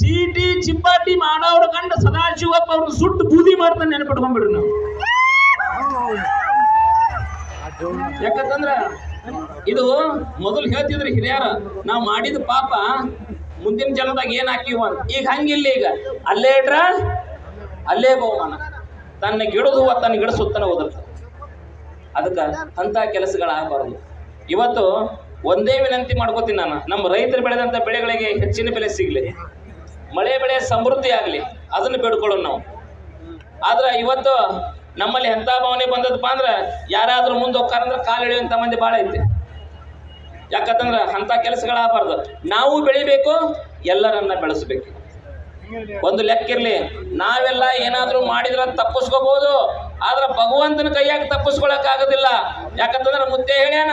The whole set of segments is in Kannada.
ಚೀಟಿ ಚಿಪ್ಪಾಟಿ ಮಾಡೋರು ಕಂಡ ಸದಾಶಿವಪ್ಪ ಅವ್ರನ್ನ ಸುಟ್ಟು ಬೂದಿ ಮಾಡ್ತಾನೆ ನೆನಪಿಟ್ಕೊಂಡ್ಬಿಡ್ರಿ ನಾವು. ಯಾಕಂತಂದ್ರ ಇದು ಮೊದಲು ಹೇಳ್ತಿದ್ರಿ ಹಿರಿಯರ, ನಾವು ಮಾಡಿದ ಪಾಪ ಮುಂದಿನ ಜನ್ಮದಾಗ ಏನ್ ಹಾಕಿವ ಈಗ ಹಂಗಿಲ್ಲ ಈಗ. ಅಲ್ಲೇ ಇಟ್ರ, ಅಲ್ಲೇ ಬಹುಮಾನ. ತನ್ನ ಗಿಡದು ತನ್ನ ಗಿಡ ಸುತ್ತನ ಓದಿರ್ತ ಅದಕ್ಕೆ ಅಂತ ಕೆಲಸಗಳಾಗಬಾರದು. ಇವತ್ತು ಒಂದೇ ವಿನಂತಿ ಮಾಡ್ಕೋತೀನಿ ನಾನು. ನಮ್ಮ ರೈತರು ಬೆಳೆದಂತ ಬೆಳೆಗಳಿಗೆ ಹೆಚ್ಚಿನ ಬೆಲೆ ಸಿಗ್ಲಿ. ಮಳೆ ಬೆಳೆ ಸಮೃದ್ಧಿ ಆಗಲಿ, ಅದನ್ನು ಬೇಡ್ಕೊಳ್ಳೋಣ ನಾವು. ಆದ್ರೆ ಇವತ್ತು ನಮ್ಮಲ್ಲಿ ಎಂಥ ಭಾವನೆ ಬಂದದಪ್ಪ ಅಂದ್ರೆ, ಯಾರಾದ್ರೂ ಮುಂದೆ ಹೋಗ್ತಾರಂದ್ರೆ ಕಾಲು ಎಳೆಯುವಂಥ ಮಂದಿ ಭಾಳ ಐತಿ. ಯಾಕಂತಂದ್ರೆ ಅಂಥ ಕೆಲಸಗಳಾಗಬಾರ್ದು. ನಾವು ಬೆಳಿಬೇಕು, ಎಲ್ಲರನ್ನ ಬೆಳೆಸ್ಬೇಕು. ಒಂದು ಲೆಕ್ಕಿರ್ಲಿ, ನಾವೆಲ್ಲ ಏನಾದರೂ ಮಾಡಿದ್ರ ತಪ್ಪಿಸ್ಕೋಬಹುದು ಆದ್ರೆ ಭಗವಂತನ ಕೈಯಾಗ ತಪ್ಪಿಸ್ಕೊಳಕ್ ಆಗೋದಿಲ್ಲ. ಯಾಕಂತಂದ್ರೆ ಮುದ್ದೆ ಹೇಳ್ಯಾನ,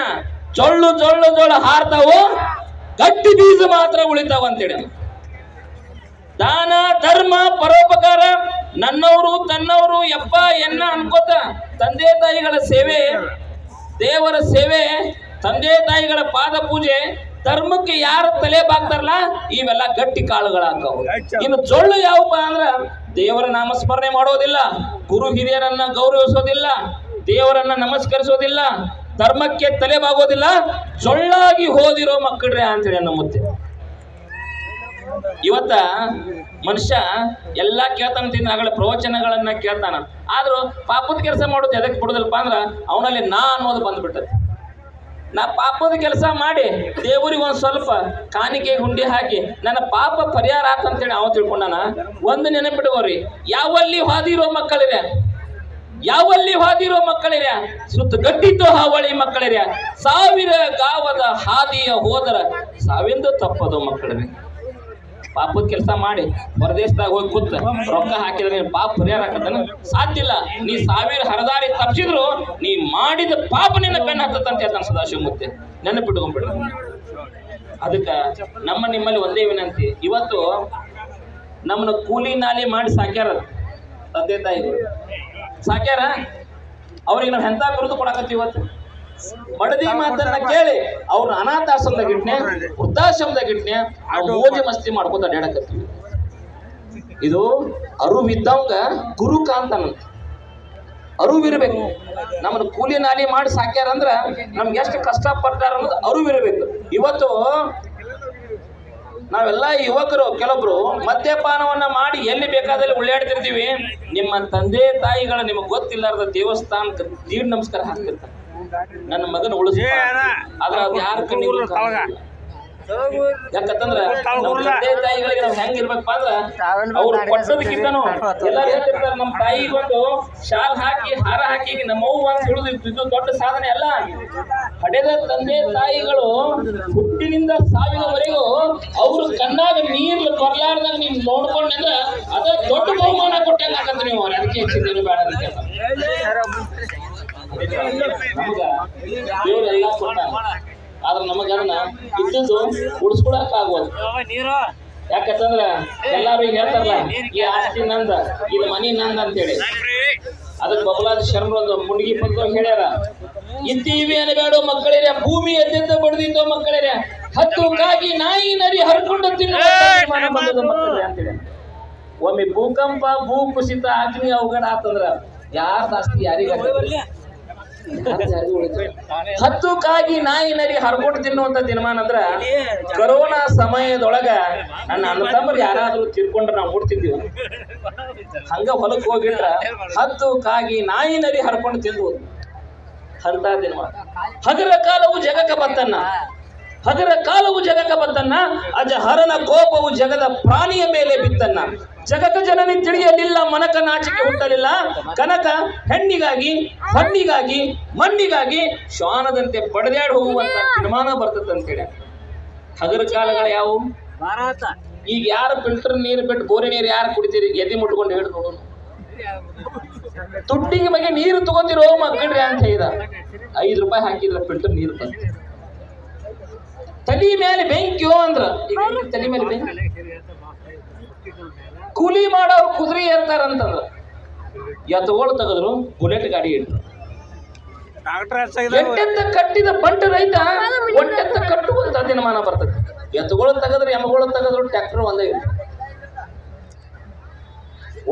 ಜೊಳ್ಳು ಜೊಳ್ಳು ಜೊಳ್ಳು ಹಾರ್ತಾವು, ಗಟ್ಟಿ ಬೀಜ ಮಾತ್ರ ಉಳಿತಾವ ಅಂತೇಳಿ ದಾನ ಧರ್ಮ ಪರೋಪಕಾರ ನನ್ನವರು ತನ್ನವರು ಯಪ್ಪ ಎನ್ನ ಅನ್ಕೋತ ತಂದೆ ತಾಯಿಗಳ ಸೇವೆ ದೇವರ ಸೇವೆ ತಂದೆ ತಾಯಿಗಳ ಪಾದ ಪೂಜೆ ಧರ್ಮಕ್ಕೆ ಯಾರು ತಲೆ ಬಾಗ್ತಾರಲ್ಲ ಇವೆಲ್ಲ ಗಟ್ಟಿ ಕಾಳುಗಳಾಗ್ತಾವು. ಇನ್ನು ಚೊಳ್ಳು ಯಾವಪ್ಪ ಅಂದ್ರ ದೇವರ ನಾಮಸ್ಮರಣೆ ಮಾಡೋದಿಲ್ಲ ಗುರು ಹಿರಿಯರನ್ನ ಗೌರವಿಸೋದಿಲ್ಲ ದೇವರನ್ನ ನಮಸ್ಕರಿಸೋದಿಲ್ಲ ಧರ್ಮಕ್ಕೆ ತಲೆ ಬಾಗೋದಿಲ್ಲ ಚೊಳ್ಳಾಗಿ ಹೋದಿರೋ ಮಕ್ಕಳ್ರೆ ಅಂತೇಳಿ ನಮ್ಮ ಇವತ್ತ ಮನುಷ್ಯ ಎಲ್ಲಾ ಕೇಳ್ತಾನ ಆಗಲೇ ಪ್ರವಚನಗಳನ್ನ ಕೇಳ್ತಾನ. ಆದ್ರೂ ಪಾಪದ ಕೆಲಸ ಮಾಡೋದು ಎದಕ್ಕೆ ಬಿಡುದಿಲ್ಲಪ್ಪ ಅಂದ್ರ ಅವನಲ್ಲಿ ನಾ ಅನ್ನೋದು ಬಂದ್ಬಿಟ್ಟದೆ ನಾ ಪಾಪದ ಕೆಲಸ ಮಾಡಿ ದೇವರಿಗೆ ಒಂದು ಸ್ವಲ್ಪ ಕಾಣಿಕೆ ಹುಂಡಿ ಹಾಕಿ ನನ್ನ ಪಾಪ ಪರಿಹಾರ ಆತಂತೇಳಿ ಅವ ತಿಳ್ಕೊಂಡಾನ, ಒಂದು ನೆನಪಿಡುವರಿ ಯಾವಲ್ಲಿ ಹಾದಿರೋ ಮಕ್ಕಳಿದೆ ಯಾವಲ್ಲಿ ಹಾದಿರೋ ಮಕ್ಕಳಿರ್ಯ? ಸುತ್ತ ಗಟ್ಟಿದ್ದು ಹಾವಳಿ ಮಕ್ಕಳಿರ್ಯ? ಸಾವಿರ ಗಾವದ ಹಾದಿಯ ಹೋದರ, ಸಾವಿಂದ ತಪ್ಪದು ಮಕ್ಕಳಿಗೆ ಪಾಪದ ಕೆಲಸ ಮಾಡಿ ಹೊರದೇಶದಾಗ ಹೋಗಿ ಕೂತ ರೊಕ್ಕ ಹಾಕಿದ್ರೆ ನೀನ್ ಪಾಪ ಪರಿಹಾರ ಹಾಕತ್ತಾನ ಸಾಧ್ಯ ಇಲ್ಲ. ನೀ ಸಾವಿರ ಹರದಾರಿ ತಪ್ಪಿಸಿದ್ರು ನೀ ಮಾಡಿದ ಪಾಪ ನಿನ್ನ ಬೆನ್ನ ಹತ್ತಂತ ಹೇಳ್ತಾನೆ ಸದಾಶಿವ ಮುತ್ತೆ ನೆನಪಿಟ್ಕೊಂಡ್ಬಿಡ್ರಿ ಅದಕ್ಕ ನಮ್ಮ ನಿಮ್ಮಲ್ಲಿ ಒಂದೇ ವಿನಂತಿ. ಇವತ್ತು ನಮ್ಮನ್ನ ಕೂಲಿ ನಾಲಿ ಮಾಡಿ ಸಾಕ್ಯಾರ ತಂದೆ ತಾಯಿಗಳು ಸಾಕ್ಯಾರ? ಅವ್ರಿಗೆ ನಾವು ಎಂತ ಬಿರುದು ಕೊಡಕತ್ತೀವಿ ಇವತ್ತು? ಮಡದಿ ಮಾತನ್ನ ಕೇಳಿ ಅವ್ರ ಅನಾಥಾಶ್ರಮದ ಗಿಟ್ನೆ ವೃದ್ಧಾಶ್ರಮದ ಗಿಟ್ನೆ ಮೋಜಿ ಮಸ್ತಿ ಮಾಡ್ಕೊತ ಅಡ್ಯಾಡಕತ್ತೀವಿ. ಇದು ಅರುವಿದ್ದವಂಗ ಗುರು ಕಾಂತನಂತ ಅರುವಿರ್ಬೇಕು. ನಮ್ಮನ್ನ ಕೂಲಿ ನಾಲಿ ಮಾಡಿ ಸಾಕ್ಯಾರ ಅಂದ್ರ ನಮ್ಗೆ ಎಷ್ಟು ಕಷ್ಟಪಟ್ಟಾರ ಅನ್ನೋದು ಅರಿವಿರ್ಬೇಕು. ಇವತ್ತು ನಾವೆಲ್ಲ ಯುವಕರು ಕೆಲವೊಬ್ರು ಮದ್ಯಪಾನವನ್ನ ಮಾಡಿ ಎಲ್ಲಿ ಬೇಕಾದಲ್ಲಿ ಉಳ್ಳಾಡ್ತಿರ್ತೀವಿ ನಿಮ್ಮ ತಂದೆ ತಾಯಿಗಳ ನಿಮಗೆ ಗೊತ್ತಿಲ್ಲಾರ್ದ ದೇವಸ್ಥಾನಕ್ಕೆ ದೀಡ್ ನಮಸ್ಕಾರ ಹಾಕ್ತಿರ್ತಾರೆ. ನನ್ನ ಮಗನ ಉಳಿಸ ಆದ್ರೆ ಅದು ಯಾರ ಕಣ್ಣಿಗೂ. ಯಾಕಂತಂದ್ರ ತಂದೆ ತಾಯಿಗಳಿಗೆ ನಾವ್ ಹೆಂಗ್ ಇರ್ಬೇಕಪ್ಪ ಅಂದ್ರ ಅವ್ರು ಕೊಟ್ಟದಕ್ಕಿಂತನೂ ಎಲ್ಲಾರು ಹೇಳ್ತಿರ್ತಾರೆ ನಮ್ಮ ತಾಯಿಗೊಂದು ಶಾಲ್ ಹಾಕಿ ಹಾರ ಹಾಕಿ ನಮ್ಮ ಅವ್ವ ಅಂತ ಹೇಳುದು ಇದು ದೊಡ್ಡ ಸಾಧನೆ ಅಲ್ಲ. ಹಡೆದ ತಂದೆ ತಾಯಿಗಳು ಹುಟ್ಟಿನಿಂದ ಸಾವಿನವರೆಗೂ ಅವ್ರ ಕಣ್ಣಾಗ ನೀರ್ ಬರ್ಲಾರ್ದಾಗ ನೀವ್ ನೋಡ್ಕೊಂಡ್ರೆ ಅದ ದೊಡ್ಡ ಬಹುಮಾನ ಕೊಟ್ಟಂಗ ಹಾಕಂತ ನೀವು. ಅದಕ್ಕೆ ಹೆಚ್ಚಿದ್ದೇನೆ ಬೇಡ ಅದಕ್ಕೆ ದೇವ್ರು ಎಲ್ಲ ಆದ್ರೆ ನಮಗ ಅದನ್ನ ಉಳಿಸ್ಕೊಳಕ್ ಆಗೋದು ಯಾಕಂತಂದ್ರ ಎಲ್ಲಾರು ಈಗ ಹೇಳ್ತಾರಲ್ಲ ಈ ಆಸ್ತಿ ನಂದ ಇದು ಮನಿ ನಂದ ಅಂತೇಳಿ ಅದಕ್ಕೆ ಬಬಲಾದ ಶರಣರು ಒಂದು ಮುಂಡ್ಗಿ ಪದ ಹೇಳ್ಯಾರ ಇದ್ದೀವಿ ಅನ್ಬೇಡೋ ಮಕ್ಕಳಿರ ಭೂಮಿ ಎದ್ದೆದ್ದ ಬಡ್ದಿದ್ದೋ ಮಕ್ಕಳಿರ ಹತ್ತು ಕಾಗಿ ನಾಯಿ ನರಿ ಹರ್ಕೊಂಡು ಒಮ್ಮೆ ಭೂಕಂಪ ಭೂ ಕುಸಿತ ಅಗ್ನಿ ಅವಘಡ ಆತಂದ್ರ ಯಾರ ಆಸ್ತಿ? ಯಾರಿಗ ಹತ್ತು ಕಾಗಿ ನಾಯಿ ನರಿ ಹರ್ಕೊಂಡು ತಿನ್ನುವಂತ ದಿನಮಾನ ಅಂದ್ರ ಕೊರೋನಾ ಸಮಯದೊಳಗ ನನ್ನ ಅಣ್ಣ ಯಾರಾದ್ರೂ ತಿರ್ಕೊಂಡ್ರ ನಾವು ಹುಡ್ತಿದ್ದೀವಿ ಹಂಗ ಹೊಲಕ್ ಹೋಗಿಟ್ರ ಹತ್ತು ಕಾಗಿ ನಾಯಿ ನರಿ ಹರ್ಕೊಂಡು ತಿಂದು ಅಂತ ದಿನಮಾನ. ಹಗರ ಕಾಲವು ಜಗಕ್ಕೆ ಬತ್ತನ್ನ ಹಗರ ಕಾಲವು ಜಗಕ ಬತ್ತನ್ನ ಅಜ ಹರನ ಕೋಪವು ಜಗದ ಪ್ರಾಣಿಯ ಮೇಲೆ ಬಿತ್ತನ್ನ. ಜಗಕ ಜನನಿ ತಿಳಿಯಲಿಲ್ಲ ಮನಕ ನಾಚಿಕೆ ಹುಟ್ಟಲಿಲ್ಲ. ಕನಕ ಹೆಣ್ಣಿಗಾಗಿ ಹಣ್ಣಿಗಾಗಿ ಮಣ್ಣಿಗಾಗಿ ಶ್ವಾನದಂತೆ ಬಡದಾಡಿ ಹೋಗುವಂತ ತೀರ್ಮಾನ ಬರ್ತದಂತೇಳಿ. ಹಗರ ಕಾಲಗಳು ಯಾವುವು? ಈಗ ಯಾರು ಫಿಲ್ಟರ್ ನೀರು ಬಿಟ್ಟು ಬೋರೆ ನೀರು ಯಾರು ಕುಡಿತೀರಿ? ಎದೆ ಮುಟ್ಕೊಂಡು ಹೇಳ್ದು ತುಟ್ಟಿಗೆ ಬಗ್ಗೆ ನೀರು ತಗೋತಿರೋ ಮಕ್ಕಳ್ರಿ ಅಂತ ಹೇಳಿದ. ಐದು ರೂಪಾಯಿ ಹಾಕಿದ್ರೆ ಫಿಲ್ಟರ್ ನೀರು ಬಂತು. ತಲಿ ಮೇಲೆ ಬೆಂಕಿಯೋ ಅಂದ್ರ ತಲಿ ಮೇಲೆ ಬೆಂಕಿ. ಕೂಲಿ ಮಾಡೋರು ಕುದುರೆ ಏರ್ತಾರಂತಂದ್ರ ಎತ್ತಗೋಳು ತೆಗೆದ್ರು ಬುಲೆಟ್ ಗಾಡಿ ಇಡ್ರು ಎಟ್ಟೆತ್ತ ಕಟ್ಟಿದ ಬಂಟ ರೈತ ಒಂಟೆತ್ತ ಕಟ್ಟುವಂತ ದಿನಮಾನ ಬರ್ತದೆ. ಎತ್ತುಗಳು ತೆಗೆದ್ರೆ ಎಮ್ಮಗಳು ತೆಗೆದ್ರು ಟ್ರ್ಯಾಕ್ಟರ್ ಒಂದೇ ಇರ್ತದೆ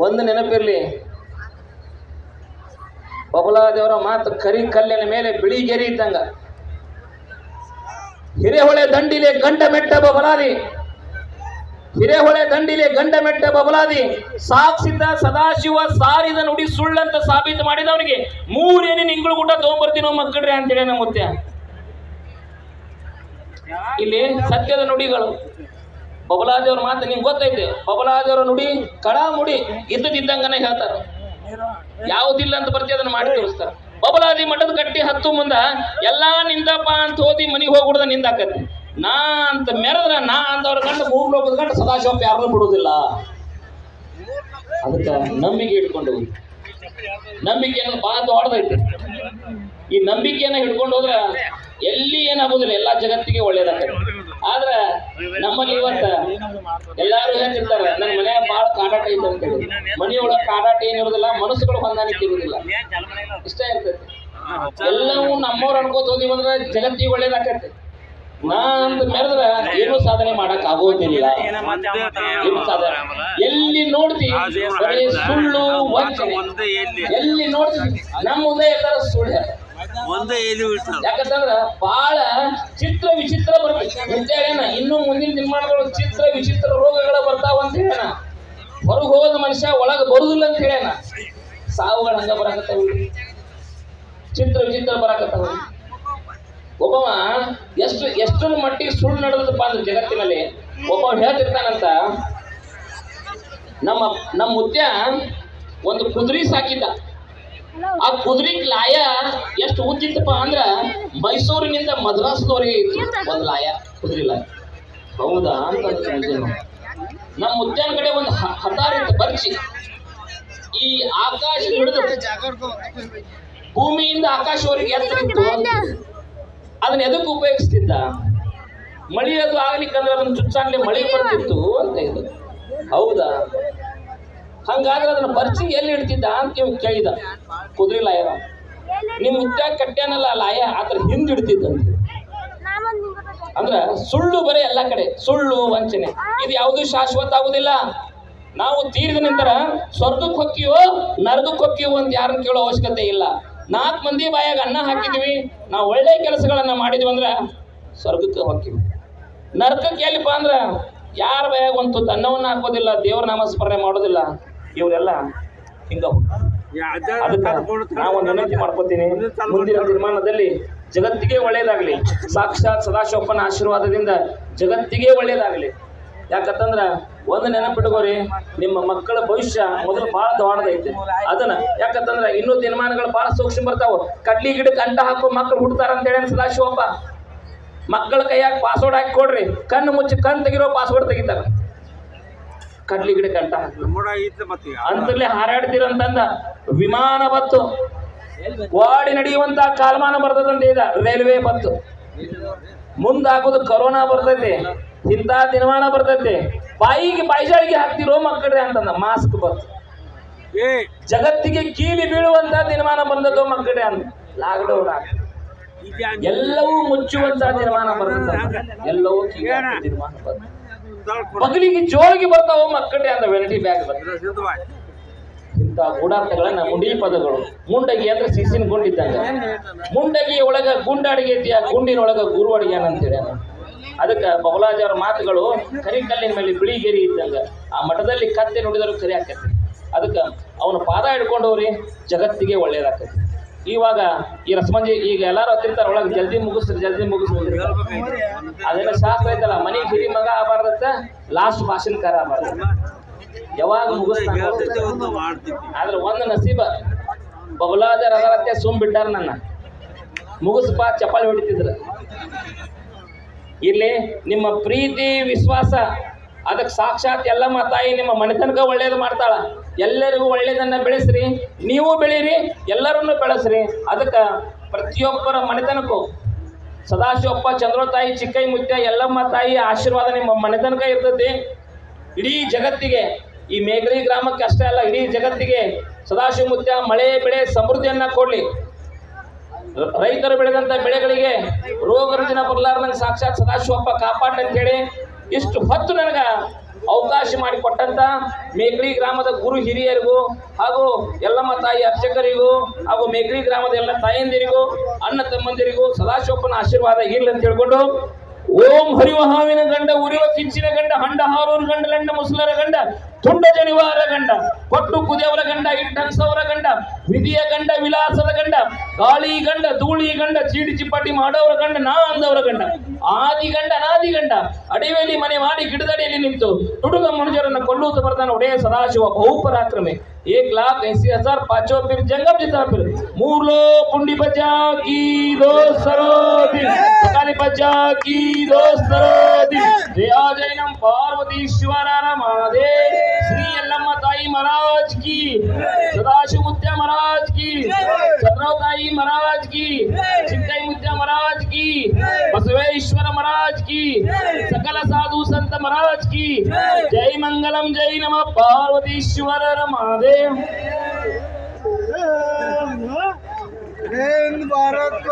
ಒಂದು ನೆನಪಿರ್ಲಿ. ಬಬಲಾದೇವರ ಮಾತು ಕರಿ ಕಲ್ಲಿನ ಮೇಲೆ ಬಿಳಿ ಗೆರಿ ಇದ್ದಂಗ ಹಿರೇಹೊಳೆ ದಂಡಿಲೆ ಗಂಡ ಮೆಟ್ಟ ಬಬಲಾದಿ ಹಿರೇಹೊಳೆ ದಂಡಿಲೆ ಗಂಡ ಮೆಟ್ಟ ಬಬಲಾದಿ ಸಾಕ್ಷಿದ್ದ ಸದಾಶಿವ ಸಾರಿದ ನುಡಿ ಸುಳ್ಳಂತ ಸಾಬೀತು ಮಾಡಿದವನಿಗೆ ಮೂರೇನಿ ನಿಂಗಳು ಊಟ ತಗೊಂಡ್ಬರ್ತೀನೋ ಮಕ್ಕಳ್ರಿ ಅಂತೇಳಿ ನಮ್ಮ ಮುತ್ಯ ಇಲ್ಲಿ ಸತ್ಯದ ನುಡಿಗಳು. ಬಬಲಾದೇವ್ರ ಮಾತು ನಿಮ್ಗೆ ಗೊತ್ತೈತೆ. ಬಬಲಾದೇವ್ರ ನುಡಿ ಕಡಾ ಮುಡಿ ಇದ್ದದಿದ್ದಂಗನೇ ಹೇಳ್ತಾರೆ. ಯಾವುದಿಲ್ಲ ಅಂತ ಬರ್ತೀವಿ ಅದನ್ನ ಮಾಡಿ ತೋರಿಸ್ತಾರ ಬಬಲಾದಿ ಮಠದ ಕಟ್ಟಿ ಹತ್ತು ಮುಂದ ಎಲ್ಲಾ ನಿಂದಪ್ಪ ಅಂತ ಓದಿ ಮನಿಗೆ ಹೋಗ್ಬಿಡ್ದ ನಿಂದಾಕತಿ ನಾ ಅಂತ ಮೆರೆದ್ರ ನಾ ಅಂತವ್ರ ಗಂಡ ಮೂರ್ ಲೋಕದ ಗಂಡ ಸದಾಶಿವಪ್ಪ ಯಾರನ್ನೂ ಬಿಡುವುದಿಲ್ಲ ಅದಕ್ಕೆ ನಂಬಿಕೆ ಇಟ್ಕೊಂಡು ಹೋಗಿ. ನಂಬಿಕೆ ಅನ್ನೋದು ಭಾಳ ದೊಡ್ಡದೈತೆ. ಈ ನಂಬಿಕೆಯನ್ನ ಹಿಡ್ಕೊಂಡು ಹೋದ್ರೆ ಎಲ್ಲಿ ಏನಾಗುದಿಲ್ಲ, ಎಲ್ಲಾ ಜಗತ್ತಿಗೆ ಒಳ್ಳೇದಾಗತ್ತೆ ಆದ್ರ ನಮ್ಮಲ್ಲಿ ಇವತ್ತ ಎಲ್ಲಾರು ಹೇಳ್ತಿರ್ತಾರ ನನ್ನ ಮನ್ಯಾಗ ಬಾಳ ಕಾಡಾಟ ಐತೆ ಅಂತ ಹೇಳಿ. ಮನೆಯೊಳಗೆ ಕಾಡಾಟ ಏನಿರೋದಿಲ್ಲ ಮನಸ್ಸುಗಳು ಹೊಂದಾಣಿಕೆ ಇರುದಿಲ್ಲ. ಇಷ್ಟ ಇರ್ತೈತಿ. ಎಲ್ಲವೂ ನಮ್ಮವ್ರು ಅನ್ಕೋತ ಹೋದಿವಿ ಅಂದ್ರೆ ಜಗತ್ತಿಗೆ ಒಳ್ಳೇದಾಕೈತಿ ನಾ ಅಂತ ಮೆರೆದ್ರ ಏನು ಸಾಧನೆ ಮಾಡಕ್ ಆಗೋದಿಲ್ಲ. ಏನು ಎಲ್ಲಿ ನೋಡ್ತಿ? ಸುಳ್ಳು, ವಂಚನೆ. ಎಲ್ಲಿ ನೋಡ್ತಿ? ನಮ್ಮ ಮುಂದೆ ಎಲ್ಲರ ಸುಳ್ಳು. ಒಂದೇ ಎಲ್ಲಿ ಯಾಕಂತಂದ್ರ ಬಹಳ ಚಿತ್ರ ವಿಚಿತ್ರ ಬರ್ತೈತಿ. ಹೇಳೇನ ಇನ್ನು ಮುಂದಿನ ದಿನಮಾನಗಳು ಚಿತ್ರ ವಿಚಿತ್ರ ರೋಗಗಳ ಬರ್ತಾವ ಅಂತ ಹೇಳೇನ ಹೊರಗೆ ಹೋದ ಮನುಷ್ಯ ಒಳಗ ಬರುದಿಲ್ಲ ಅಂತ ಹೇಳೇನ ಸಾವುಗಳು ಹಂಗ ಬರಾಕತ್ತಾವ ಚಿತ್ರ ವಿಚಿತ್ರ ಬರಾಕತ್ತಾವ ಒಬ್ಬವ ಎಷ್ಟು ಎಷ್ಟರ ಮಟ್ಟಿಗೆ ಸುಳ್ಳು ನಡೆದಪ್ಪ ಅಂದ್ರೆ ಜಗತ್ತಿನಲ್ಲಿ ಒಬ್ಬ ಹೇಳ್ತಿರ್ತಾನಂತ, ನಮ್ಮ ನಮ್ಮ ಮುತ್ಯ ಒಂದು ಕುದುರೆ ಸಾಕಿದ್ದ. ಆ ಕುದುರೆ ಲಾಯ ಎಷ್ಟು ಉದ್ದಿತ್ತಪ್ಪ ಅಂದ್ರ ಮೈಸೂರಿನಿಂದ ಮದ್ರಾಸ್ದವರೆಗೆ ಇತ್ತು ಒಂದು ಲಾಯ ಕುದುರೆ ಲಾಯ. ಹೌದಾ ಅಂತ. ನಮ್ಮ ಉದ್ಯಾನ ಕಡೆ ಒಂದು ಹ- ಹತಾರ ಇತ್ತು ಬರ್ಚಿ. ಈ ಆಕಾಶ ಹಿಡಿದು ಭೂಮಿಯಿಂದ ಆಕಾಶವರೆಗೆ ಎತ್ತರ ಇತ್ತು ಅದನ್ನ ಎದಕ್ಕೆ ಉಪಯೋಗಿಸ್ತಿದ್ದ? ಮಳಿ ಅದು ಆಗ್ಲಿಕ್ಕಂದ್ರೆ ಅದನ್ನ ಚುಚ್ಚಾಗ್ಲಿ ಮಳಿ ಬರ್ತಿತ್ತು ಅಂತ ಇದು ಹೌದಾ? ಹಂಗಾದ್ರೆ ಅದನ್ನ ಬರ್ಚಿ ಎಲ್ಲಿ ಇಡ್ತಿದ್ದ ಅಂತ ಕೇಳಿದ. ಕುದುರೆ ಲಾಯ ನಿಮ್ ಮುತ್ಯಾಗ ಕಟ್ಟ್ಯಾನಲ್ಲ ಲಾಯ ಆತರ ಹಿಂದ್ ಇಡ್ತಿದ್ದಂತೆ ಅಂದ್ರ ಸುಳ್ಳು ಬರೀ ಎಲ್ಲ ಕಡೆ, ಸುಳ್ಳು, ವಂಚನೆ. ಇದು ಯಾವುದು ಶಾಶ್ವತ ಆಗುದಿಲ್ಲ. ನಾವು ತೀರಿದ ನಂತರ ಸ್ವರ್ಗಕ್ಕೆ ಹೊಕ್ಕಿವೋ ನರಕಕ್ಕೆ ಹೊಕ್ಕಿವೋ ಅಂತ ಯಾರನ್ನು ಕೇಳೋ ಅವಶ್ಯಕತೆ ಇಲ್ಲ. ನಾಲ್ಕು ಮಂದಿ ಬಾಯಾಗ ಅನ್ನ ಹಾಕಿದ್ವಿ. ನಾವು ಒಳ್ಳೆ ಕೆಲಸಗಳನ್ನ ಮಾಡಿದ್ವಿ ಅಂದ್ರ ಸ್ವರ್ಗಕ್ಕೆ ಹೊಕ್ಕಿವಿ. ನರಕಕ್ಕೆ ಎಲ್ಲಿಪ್ಪ ಅಂದ್ರ ಯಾರ ಬಾಯಾಗ ಒಂದು ಅನ್ನವನ್ನು ಹಾಕೋದಿಲ್ಲ, ದೇವ್ರ ನಾಮಸ್ಮರಣೆ ಮಾಡೋದಿಲ್ಲ. ಇವರೆಲ್ಲ ಹಿಂಗ. ಅದಕ್ಕೆ ನಾವು ಒಂದು ವಿನಂತಿ ಮಾಡ್ಕೊತೀನಿ. ಮುಂದಿನ ನಿರ್ಮಾಣದಲ್ಲಿ ಜಗತ್ತಿಗೆ ಒಳ್ಳೇದಾಗಲಿ. ಸಾಕ್ಷಾತ್ ಸದಾಶಿವಪ್ಪನ ಆಶೀರ್ವಾದದಿಂದ ಜಗತ್ತಿಗೆ ಒಳ್ಳೇದಾಗಲಿ. ಯಾಕಂತಂದ್ರ ಒಂದು ನೆನಪಿಟ್ಕೋರಿ ನಿಮ್ಮ ಮಕ್ಕಳ ಭವಿಷ್ಯ ಮೊದಲು ಬಹಳ ದೊಡ್ಡದೈತೆ. ಅದನ್ನ ಯಾಕಂತಂದ್ರ ಇನ್ನೂ ದಿನಮಾನಗಳು ಬಹಳ ಸೂಕ್ಷ್ಮ ಬರ್ತಾವ. ಕಡ್ಲಿ ಗಿಡಕ್ಕೆ ಅಂಟ ಹಾಕೋ ಮಕ್ಕಳು ಹುಡ್ತಾರ ಅಂತ ಹೇಳಿ ಸದಾಶಿವಪ್ಪ. ಮಕ್ಕಳ ಕೈಯಾಗ ಪಾಸ್ವರ್ಡ್ ಹಾಕಿ ಕೊಡ್ರಿ. ಕಣ್ಣು ಮುಚ್ಚಿ ಕಣ್ ತೆಗಿರೋ ಪಾಸ್ವರ್ಡ್ ತೆಗಿತಾರ. ಕಡ್ಲಿ ಗಿಡಕ್ಕೆ ಅಂಟ ಅಂತಲೇ ಹಾರಾಡ್ತೀರಂತಂದ ವಿಮಾನ ಬತ್ತು. ಓಡಿ ನಡೆಯುವಂತ ಕಾಲಮಾನ ಬರ್ತದಂತ ಇದ ರೈಲ್ವೆ ಬತ್ತು. ಮುಂದಾಗೋದು ಕರೋನಾ ಬರ್ತೈತೆ ಇಂಥ ದಿನಮಾನ ಬರ್ತೈತೆ. ಬಾಯಿಗೆ ಬಾಯಿಜಾಳಿಗೆ ಹಾಕ್ತಿರೋ ಮಕ್ಕಳೇ ಅಂತಂದ ಮಾಸ್ಕ್ ಬತ್ತು. ಜಗತ್ತಿಗೆ ಕೀಲಿ ಬೀಳುವಂತ ದಿನಮಾನ ಬಂದದ್ದು ಮಕ್ಕಳ್ರಿ ಅಂತ. ಲಾಕ್ಡೌನ್. ಎಲ್ಲವೂ ಮುಚ್ಚುವಂತ ದಿನಮಾನ ಬರ್ತದೆ. ಎಲ್ಲವೂ ಕೀಲಿ ದಿನಮಾನ ಬರ್ತದೆ. ಬಗಲಿಗೆ ಜೋಳಿಗೆ ಬರ್ತಾವ ಮಕ್ಕಳೇ ಅಂತ ವೆರೈಟಿ ಬ್ಯಾಗ್ ಇಂಥ ಗೂಢಾರ್ಥಗಳನ್ನ ಮುಂಡಿ ಪದಗಳು ಮುಂಡಗಿ ಅಂದ್ರೆ ಸಿಸಿನ ಗುಂಡಿದ್ದಂಗ ಮುಂಡಗಿ ಒಳಗ ಗುಂಡಾಡಿಗೆತಿಯ ಗುಂಡಿನೊಳಗ ಗುರು ಅಡಿಗೆ ಅಂತೇಳಿ ಅದಕ್ಕೆ ಬಬಲಾಜರ ಮಾತುಗಳು ಕರಿಕಲ್ಲಿನ ಮೇಲೆ ಬಿಳಿಗೆರಿ ಇದ್ದಂಗ. ಆ ಮಠದಲ್ಲಿ ಕತ್ತೆ ನುಡಿದರು ಕರಿ ಆಕತಿ ಅದಕ್ಕೆ ಅವನ ಪಾದ ಹಿಡ್ಕೊಂಡವ್ರಿ ಜಗತ್ತಿಗೆ ಒಳ್ಳೇದಾಕತಿ ಇವಾಗ ಈ ರಸ್ಮಂಜಿ ಈಗ ಎಲ್ಲಾರು ಹತ್ತಿರ್ತಾರ ಒಳಗೆ ಜಲ್ದಿ ಮುಗಿಸ್ರಿ ಜಲ್ದಿ ಮುಗಿಸ್ರಿ ಅದೆಲ್ಲ ಶಾಸ್ತ್ರ ಐತಲ್ಲ ಮನೆ ಹಿರಿ ಮಗ ಆಗಬಾರ್ದತ್ತ ಲಾಸ್ಟ್ ಭಾಷಣಕಾರ ಆಗಬಾರ್ದು. ಯಾವಾಗ ಮಾಡ್ತೀವಿ ಆದ್ರೆ ಒಂದು ನಸೀಬ ಬಬಲಾದ ಅದರತ್ತೆ ಸುಮ್ ಬಿಟ್ಟಾರ ನನ್ನ. ಮುಗಿಸ್ಪ ಚಪ್ಪಾಳಿ ಹೊಡಿತಿದ್ರು. ಇಲ್ಲಿ ನಿಮ್ಮ ಪ್ರೀತಿ ವಿಶ್ವಾಸ ಅದಕ್ಕೆ ಸಾಕ್ಷಾತ್ ಎಲ್ಲಮ್ಮ ತಾಯಿ ನಿಮ್ಮ ಮನೆತನಕ ಒಳ್ಳೇದು ಮಾಡ್ತಾಳ. ಎಲ್ಲರಿಗೂ ಒಳ್ಳೇದನ್ನ ಬೆಳೆಸ್ರಿ. ನೀವು ಬೆಳೀರಿ, ಎಲ್ಲರನ್ನು ಬೆಳೆಸ್ರಿ. ಅದಕ್ಕೆ ಪ್ರತಿಯೊಬ್ಬರ ಮನೆತನಕ್ಕೂ. ಸದಾಶಿವಪ್ಪ, ಚಂದ್ರೋತಾಯಿ ಚಿಕ್ಕೈ ಮುತ್ಯ ಎಲ್ಲಮ್ಮ ತಾಯಿ ಆಶೀರ್ವಾದ ನಿಮ್ಮ ಮನೆತನಕ ಇರ್ತೈತಿ. ಇಡೀ ಜಗತ್ತಿಗೆ, ಈ ಮೇಘಲಿ ಗ್ರಾಮಕ್ಕೆ ಅಷ್ಟೇ ಅಲ್ಲ, ಇಡೀ ಜಗತ್ತಿಗೆ ಸದಾಶಿವ ಮುತ್ಯ ಮಳೆ, ಬೆಳೆ ಸಮೃದ್ಧಿಯನ್ನ ಕೊಡ್ಲಿ. ರೈತರು ಬೆಳೆದಂತ ಬೆಳೆಗಳಿಗೆ ರೋಗ ರುಜಿನ ಬರಲಾರ್ದಂಗೆ ಸಾಕ್ಷಾತ್ ಸದಾಶಿವಪ್ಪ ಕಾಪಾಡ್ಲಿ ಅಂತ ಹೇಳಿ ಇಷ್ಟು ಹೊತ್ತು ನನಗೆ ಅವಕಾಶ ಮಾಡಿಕೊಟ್ಟಂತ ಮೇಕ್ರಿ ಗ್ರಾಮದ ಗುರು ಹಿರಿಯರಿಗೂ ಹಾಗೂ ಎಲ್ಲಮ್ಮ ತಾಯಿ ಅರ್ಚಕರಿಗೂ ಹಾಗೂ ಮೇಕ್ರಿ ಗ್ರಾಮದ ಎಲ್ಲ ತಾಯಂದಿರಿಗೂ, ಅಣ್ಣ ತಮ್ಮಂದಿರಿಗೂ ಸದಾಶಿವಪ್ಪನ ಆಶೀರ್ವಾದ ಇರ್ಲಿ ಅಂತ ಹೇಳ್ಕೊಂಡು, ಓಂ ಹರಿವ ಹಾವಿನ ಗಂಡ, ಉರಿವ ಕಿಂಚಿನ ಗಂಡ, ಹಂಡ ಹಾರೂರು ಗಂಡ, ಲಂಡ ಮುಸ್ಲರ ಗಂಡ, ತುಂಡ ಜನಿವಾರ ಗಂಡ, ಕೊಟ್ಟು ಕುದಿಯವರ ಗಂಡ ಇಟ್ಟನ್ಸವರ ಗಂಡ ನಿಧಿಯ ಗಂಡ, ವಿಲಾಸದ ಗಂಡ, ಗಾಳಿ ಗಂಡ, ಧೂಳಿ ಗಂಡ, ಚೀಡಿ ಚಿಪ್ಪಾಟಿ ಮಾಡೋರ ಗಂಡ, ನಾ ಅಂದವರ ಗಂಡ, ಆದಿ ಗಂಡ ನಾದಿ ಗಂಡ, ಅಡಿವೇಲಿ ಮನೆ ಮಾಡಿ ಗಿಡದಡಿಯಲ್ಲಿ ನಿಂತು ತುಡುಗ ಮನುಜರನ್ನ ಕೊಲ್ಲುವುದು ಬರ್ತಾನೆ ಒಡೆಯ ಸದಾಶಿವ, ಬಹುಪರಾಕ್ರಮೆ. ಏಕ್ ಲಾಕ್ ಎಸಿ ಹಜಾರ್, ಪಾಚೋ ಪಿರ್, ಜಂಗಮ್ ಜಿತಾ ಪಿರ್, ಮೂರ್ಲೋ ಪುಂಡಿ ಬಜಾ ಕಿ ದೋ ಸರೋ ಸಕಾಲಿ ಕಿ ದೋ ಜಯ ಜಯ ಪಾರ್ವತಿ ಶಿವರಾರ ಮಹಾದೇವ್. ಶ್ರೀ ಎಲ್ಲಮ್ಮ ತಾಯಿ ಮಹಾರಾಜ್ ಕಿ. ಸದಾಶಿವ ಮುತ್ಯ ಮಹಾರಾಜ್ महाराज की। चंद्रवताई महाराज की। चिंताई मुत्या महाराज की। बसवेश्वर महाराज की। सकल साधु संत महाराज की। जय। मंगलम जय नम। पार्वतीश्वर महादेव हिंद भारत